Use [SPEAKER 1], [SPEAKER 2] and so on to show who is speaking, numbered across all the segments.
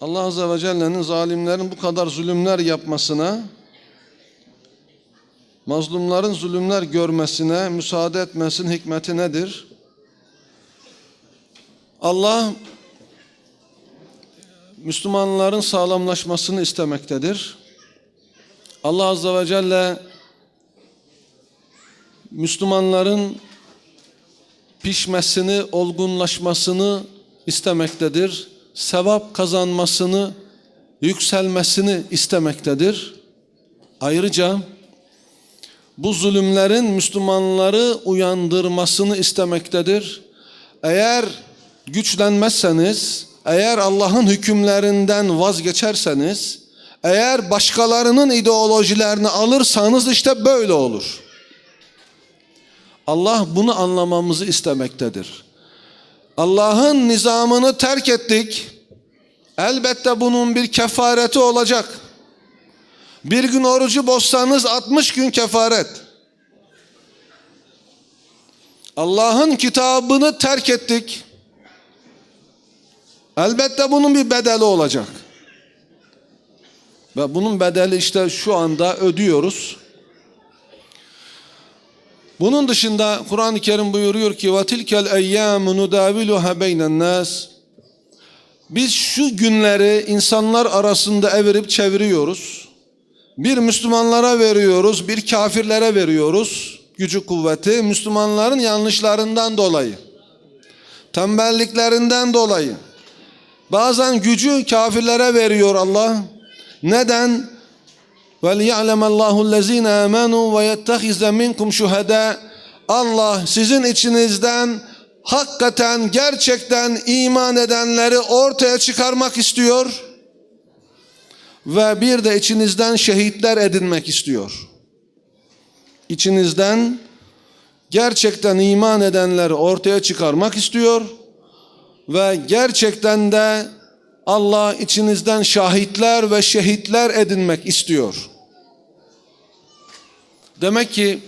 [SPEAKER 1] Allah Azze ve Celle'nin zalimlerin bu kadar zulümler yapmasına, mazlumların zulümler görmesine müsaade etmesinin hikmeti nedir? Allah Müslümanların sağlamlaşmasını istemektedir. Allah Azze ve Celle Müslümanların pişmesini, olgunlaşmasını istemektedir. Sevap kazanmasını, yükselmesini istemektedir. Ayrıca bu zulümlerin Müslümanları uyandırmasını istemektedir. Eğer güçlenmezseniz, eğer Allah'ın hükümlerinden vazgeçerseniz, eğer başkalarının ideolojilerini alırsanız işte böyle olur. Allah bunu anlamamızı istemektedir. Allah'ın nizamını terk ettik. Elbette bunun bir kefareti olacak. Bir gün orucu bozsanız 60 gün kefaret. Allah'ın kitabını terk ettik. Elbette bunun bir bedeli olacak. Ve bunun bedeli işte şu anda ödüyoruz. Bunun dışında Kur'an-ı Kerim buyuruyor ki tilkel eyyamu nudaviluha beynen nas. Biz şu günleri insanlar arasında evirip çeviriyoruz. Bir Müslümanlara veriyoruz, bir kafirlere veriyoruz. Gücü kuvveti Müslümanların yanlışlarından dolayı. Tembelliklerinden dolayı. Bazen gücü kafirlere veriyor Allah. Neden? وَلِيَعْلَمَ اللّٰهُ الَّذ۪ينَ آمَنُوا وَيَتَّخِذَ مِنْكُمْ شُهَدَى Allah sizin içinizden hakikaten gerçekten iman edenleri ortaya çıkarmak istiyor ve bir de içinizden şehitler edinmek istiyor. İçinizden gerçekten iman edenleri ortaya çıkarmak istiyor ve gerçekten de Allah içinizden şahitler ve şehitler edinmek istiyor. Demek ki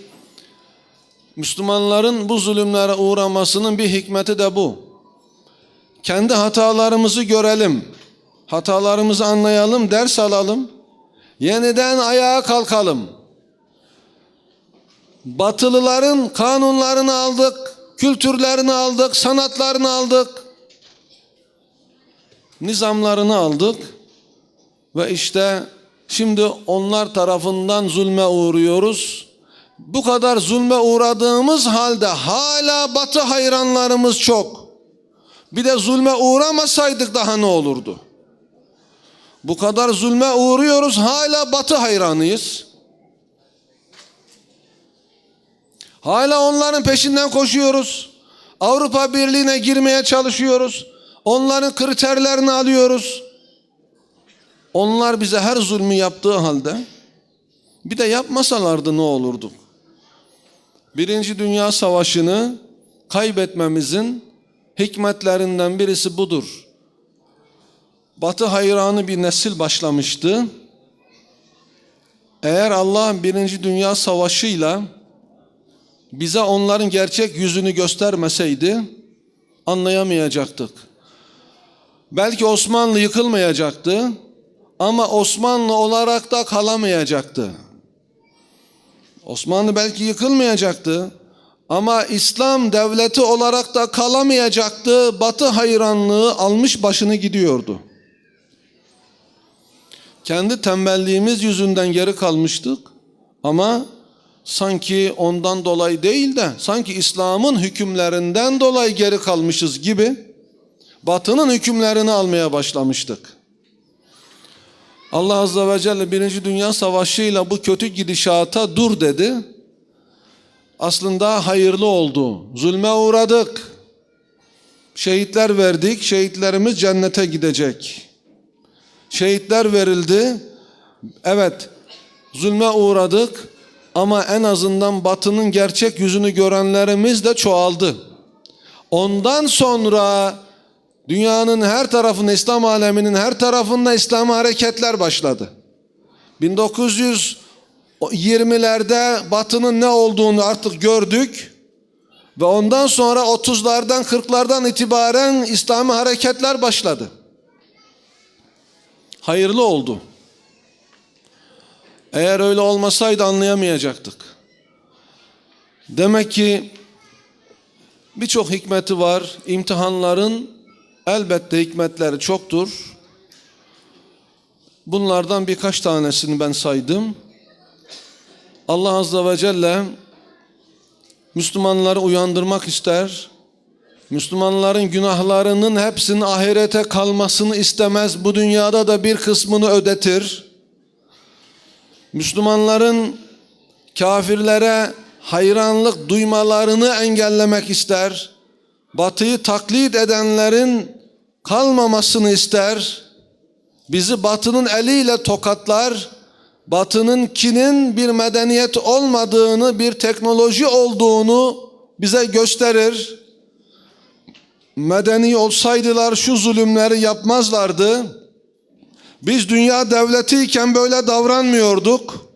[SPEAKER 1] Müslümanların bu zulümlere uğramasının bir hikmeti de bu. Kendi hatalarımızı görelim. Hatalarımızı anlayalım, ders alalım. Yeniden ayağa kalkalım. Batılıların kanunlarını aldık, kültürlerini aldık, sanatlarını aldık. Nizamlarını aldık. Ve işte şimdi onlar tarafından zulme uğruyoruz. Bu kadar zulme uğradığımız halde hala batı hayranlarımız çok. Bir de zulme uğramasaydık daha ne olurdu? Bu kadar zulme uğruyoruz hala batı hayranıyız. Hala onların peşinden koşuyoruz. Avrupa Birliği'ne girmeye çalışıyoruz. Onların kriterlerini alıyoruz. Onlar bize her zulmü yaptığı halde bir de yapmasalardı ne olurdu? Birinci Dünya Savaşı'nı kaybetmemizin hikmetlerinden birisi budur. Batı hayranı bir nesil başlamıştı. Eğer Allah Birinci Dünya Savaşı'yla bize onların gerçek yüzünü göstermeseydi anlayamayacaktık. Belki Osmanlı yıkılmayacaktı ama Osmanlı olarak da kalamayacaktı. Osmanlı belki yıkılmayacaktı ama İslam devleti olarak da kalamayacaktı. Batı hayranlığı almış başını gidiyordu. Kendi tembelliğimiz yüzünden geri kalmıştık ama sanki ondan dolayı değil de sanki İslam'ın hükümlerinden dolayı geri kalmışız gibi Batı'nın hükümlerini almaya başlamıştık. Allah Azze ve Celle Birinci Dünya Savaşı ile bu kötü gidişata dur dedi. Aslında hayırlı oldu. Zulme uğradık. Şehitler verdik. Şehitlerimiz cennete gidecek. Şehitler verildi. Evet zulme uğradık. Ama en azından batının gerçek yüzünü görenlerimiz de çoğaldı. Ondan sonra Dünyanın her tarafında, İslam aleminin her tarafında İslam hareketler başladı. 1920'lerde batının ne olduğunu artık gördük. Ve ondan sonra 30'lardan 40'lardan itibaren İslami hareketler başladı. Hayırlı oldu. Eğer öyle olmasaydı anlayamayacaktık. Demek ki birçok hikmeti var. İmtihanların elbette hikmetleri çoktur. Bunlardan birkaç tanesini ben saydım. Allah Azze ve Celle Müslümanları uyandırmak ister. Müslümanların günahlarının hepsinin ahirete kalmasını istemez. Bu dünyada da bir kısmını ödetir. Müslümanların kafirlere hayranlık duymalarını engellemek ister. Batıyı taklit edenlerin kalmamasını ister. Bizi batının eliyle tokatlar. Batının kinin bir medeniyet olmadığını, bir teknoloji olduğunu bize gösterir. Medeni olsaydılar şu zulümleri yapmazlardı. Biz dünya devletiyken böyle davranmıyorduk.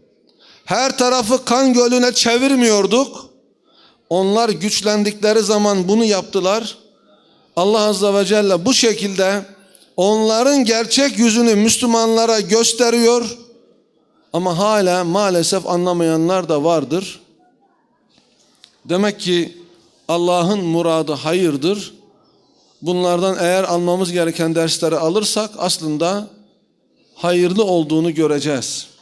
[SPEAKER 1] Her tarafı kan gölüne çevirmiyorduk. Onlar güçlendikleri zaman bunu yaptılar. Allah Azze ve Celle bu şekilde onların gerçek yüzünü Müslümanlara gösteriyor. Ama hala maalesef anlamayanlar da vardır. Demek ki Allah'ın muradı hayırdır. Bunlardan eğer almamız gereken dersleri alırsak aslında hayırlı olduğunu göreceğiz.